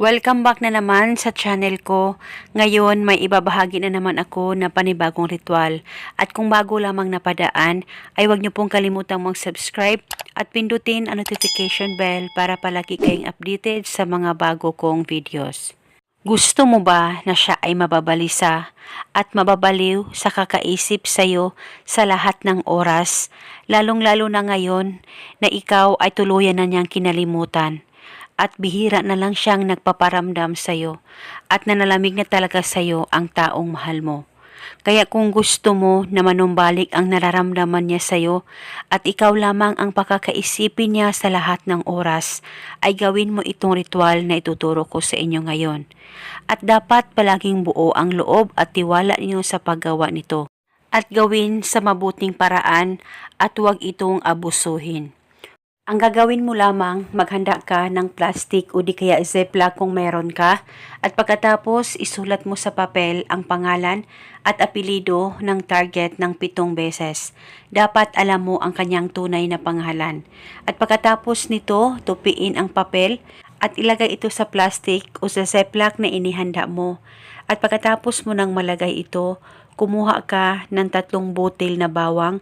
Welcome back na naman sa channel ko. Ngayon may ibabahagi na naman ako na panibagong ritual. At kung bago lamang napadaan, ay huwag niyo pong kalimutang mag-subscribe at pindutin ang notification bell para palagi kayong updated sa mga bago kong videos. Gusto mo ba na siya ay mababalisa at mababaliw sa kakaisip sa'yo sa lahat ng oras, lalong-lalo na ngayon na ikaw ay tuluyan na niyang kinalimutan at bihira na lang siyang nagpaparamdam sa'yo at nanalamig na talaga sa'yo ang taong mahal mo. Kaya kung gusto mo na manumbalik ang nararamdaman niya sa'yo at ikaw lamang ang pakakaisipin niya sa lahat ng oras, ay gawin mo itong ritual na ituturo ko sa inyo ngayon. At dapat palaging buo ang loob at tiwala niyo sa paggawa nito. At gawin sa mabuting paraan at huwag itong abusuhin. Ang gagawin mo lamang, maghanda ka ng plastic o di kaya ziploc kung meron ka at pagkatapos isulat mo sa papel ang pangalan at apelido ng target ng pitong beses. Dapat alam mo ang kanyang tunay na pangalan. At pagkatapos nito, tupiin ang papel at ilagay ito sa plastic o sa ziploc na inihanda mo. At pagkatapos mo nang malagay ito, kumuha ka ng tatlong butil na bawang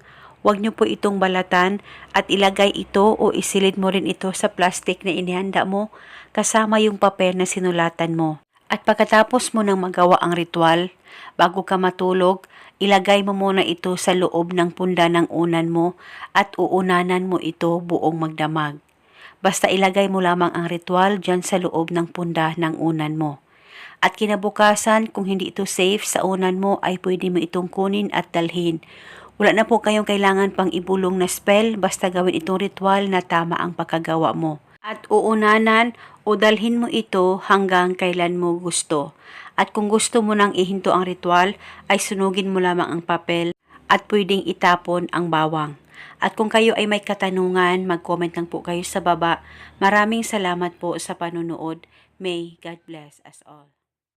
Huwag niyo po itong balatan at ilagay ito o isilid mo rin ito sa plastic na inihanda mo kasama yung papel na sinulatan mo. At pagkatapos mo nang magawa ang ritual, bago ka matulog, ilagay mo muna ito sa loob ng punda ng unan mo at uunanan mo ito buong magdamag. Basta ilagay mo lamang ang ritual dyan sa loob ng punda ng unan mo. At kinabukasan, kung hindi ito safe sa unan mo, ay pwede mo itong kunin at dalhin. Wala na po kayong kailangan pang ibulong na spell, basta gawin itong ritual na tama ang pagkagawa mo. At uunanan o dalhin mo ito hanggang kailan mo gusto. At kung gusto mo nang ihinto ang ritual, ay sunugin mo lamang ang papel at pwedeng itapon ang bawang. At kung kayo ay may katanungan, mag-comment lang po kayo sa baba. Maraming salamat po sa panunood. May God bless us all.